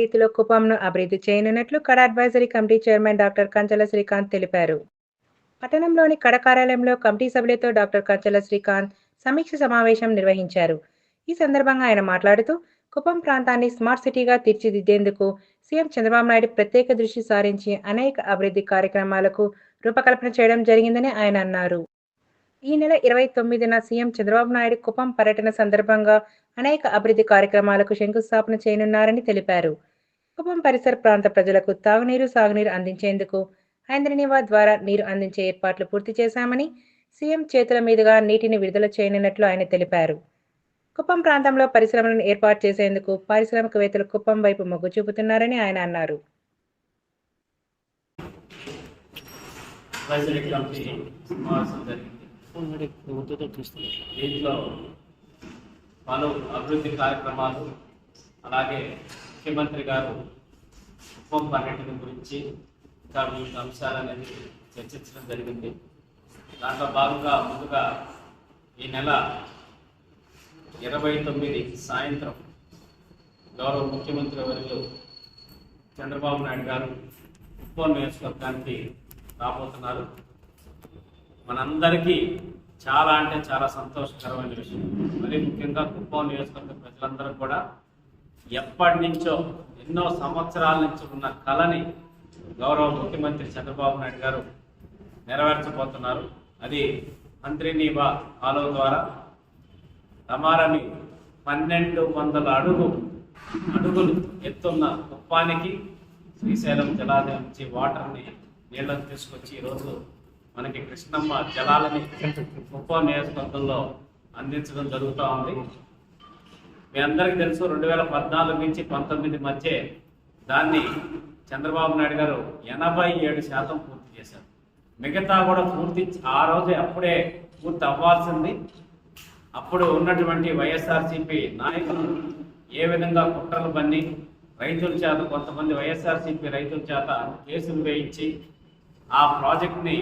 రీతిలో కుప్పంను అభివృద్ధి చేయనున్నట్లు Kada advisory committee chairman doctor Kanchala Srikanth తెలిపారు. పట్టణంలోని కడ కార్యాలయంలో కమిటీ సభ్యులతో డాక్టర్ కంచల శ్రీకాంత్ సమీక్ష సమావేశం నిర్వహించారు. ఈ సందర్భంగా ఆయన మాట్లాడుతూ కుప్పం ప్రాంతాన్ని స్మార్ట్ సిటీగా తీర్చిదిద్దేందుకు సీఎం చంద్రబాబు నాయుడు ప్రత్యేక దృష్టి సారించి అనేక అభివృద్ధి కార్యక్రమాలకు రూపకల్పన చేయడం జరిగిందని ఆయన అన్నారు. ఈ నెల ఇరవై తొమ్మిదిన సీఎం చంద్రబాబు నాయుడు కుప్పం పర్యటన సందర్భంగా అనేక అభివృద్ధి కార్యక్రమాలకు శంకుస్థాపన చేయనున్నారని తెలిపారు. కుప్పం పరిసర ప్రాంత ప్రజలకు తాగునీరు సాగునీరు అందించేందుకు ఐంద్రనివా ద్వారా నీరు అందించే ఏర్పాట్లు పూర్తి చేశామని సీఎం చేతుల మీదుగా నీటిని విడుదల చేయనున్నట్లు ఆయన తెలిపారు. కుప్పం ప్రాంతంలో పరిశ్రమలను ఏర్పాటు చేసేందుకు పారిశ్రామికవేత్తలు కుప్పం వైపు మొగ్గు చూపుతున్నారని ఆయన అన్నారు. అడ్వైజరీ కమిటీ సమావేశం దీంట్లో పలు అభివృద్ధి కార్యక్రమాలు అలాగే ముఖ్యమంత్రి గారు ఉపం పర్యటన గురించి ఇంకా వివిధ అంశాలనేది చర్చించడం జరిగింది. దాంట్లో భాగంగా ముందుగా ఈ నెల ఇరవై తొమ్మిది సాయంత్రం గౌరవ ముఖ్యమంత్రి వర్యులు చంద్రబాబు నాయుడు గారు ఉప్పం నియోజకవర్గానికి రాబోతున్నారు. మనందరికీ చాలా అంటే చాలా సంతోషకరమైన విషయం. మరి ముఖ్యంగా కుప్పం నియోజకవర్గ ప్రజలందరూ కూడా ఎప్పటి నుంచో ఎన్నో సంవత్సరాల నుంచి ఉన్న కళని గౌరవ ముఖ్యమంత్రి చంద్రబాబు నాయుడు గారు నెరవేర్చబోతున్నారు. అది మంత్రినీవా కాలువ ద్వారా రమారమి పన్నెండు వందల అడుగు అడుగులు ఎత్తున్న కుప్పానికి శ్రీశైలం జలాలయం నుంచి వాటర్ని నీళ్ళని తీసుకొచ్చి ఈరోజు మనకి కృష్ణమ్మ జలాలని కుప్పం నియోజకవర్గంలో అందించడం జరుగుతూ ఉంది. మీ అందరికీ తెలుసు రెండు వేల పద్నాలుగు నుంచి పంతొమ్మిది మధ్య దాన్ని చంద్రబాబు నాయుడు గారు ఎనభై ఏడు శాతం పూర్తి చేశారు. మిగతా కూడా పూర్తి ఆ రోజు అప్పుడే పూర్తి అవ్వాల్సింది. అప్పుడు ఉన్నటువంటి వైఎస్ఆర్సీపీ నాయకులు ఏ విధంగా కుట్రలు పన్ని రైతుల చేత కొంతమంది వైఎస్ఆర్సీపీ రైతుల చేత కేసులు వేయించి ఆ ప్రాజెక్ట్ని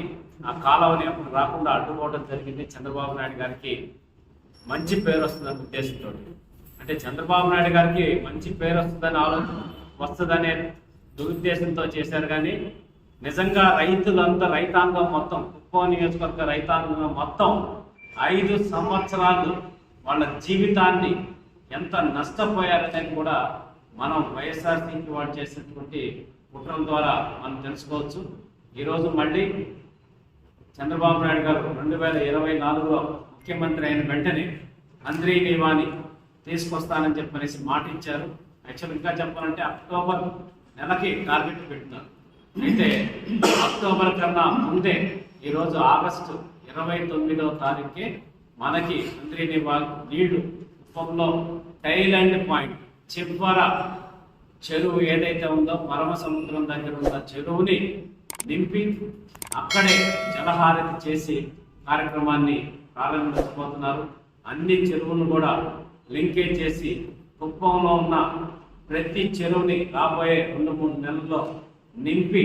ఆ కాలువని రాకుండా అడ్డుకోవడం జరిగింది చంద్రబాబు నాయుడు గారికి మంచి పేరు వస్తుందనే ఉద్దేశంతో. అంటే చంద్రబాబు నాయుడు గారికి మంచి పేరు వస్తుందని ఆలోచన వస్తుందనే దురుద్దేశంతో చేశారు కానీ నిజంగా రైతులంతా రైతాంగం మొత్తం కుప్పం నియోజకవర్గ రైతాంగం మొత్తం ఐదు సంవత్సరాలు వాళ్ళ జీవితాన్ని ఎంత నష్టపోయారనేది కూడా మనం వైఎస్ఆర్సీపీ వాళ్ళు చేసినటువంటి కుట్రల ద్వారా మనం తెలుసుకోవచ్చు. ఈరోజు మళ్ళీ చంద్రబాబు నాయుడు గారు రెండు వేల ఇరవై నాలుగులో ముఖ్యమంత్రి అయిన వెంటనే అంద్రీ నివాని తీసుకొస్తానని చెప్పనేసి మాట ఇచ్చారు. యాక్చువల్ ఇంకా చెప్పాలంటే అక్టోబర్ నెలకి టార్గెట్ పెట్టినారు అయితే అక్టోబర్ కన్నా ముందే ఈరోజు ఆగస్టు ఇరవై తొమ్మిదవ తారీఖుకి మనకి అంద్రీ నివా నీళ్ళు కుప్పంలో టైలాండ్ పాయింట్ చివర చెరువు ఏదైతే ఉందో పరమ సముద్రం దగ్గర ఉన్న చెరువుని నింపి అక్కడే జలహారతి చేసి కార్యక్రమాన్ని ప్రారంభించబోతున్నారు అన్ని చెరువులను కూడా లింకేజ్ చేసి కుప్పంలో ఉన్న ప్రతి చెరువుని రాబోయే రెండు మూడు నెలల్లో నింపి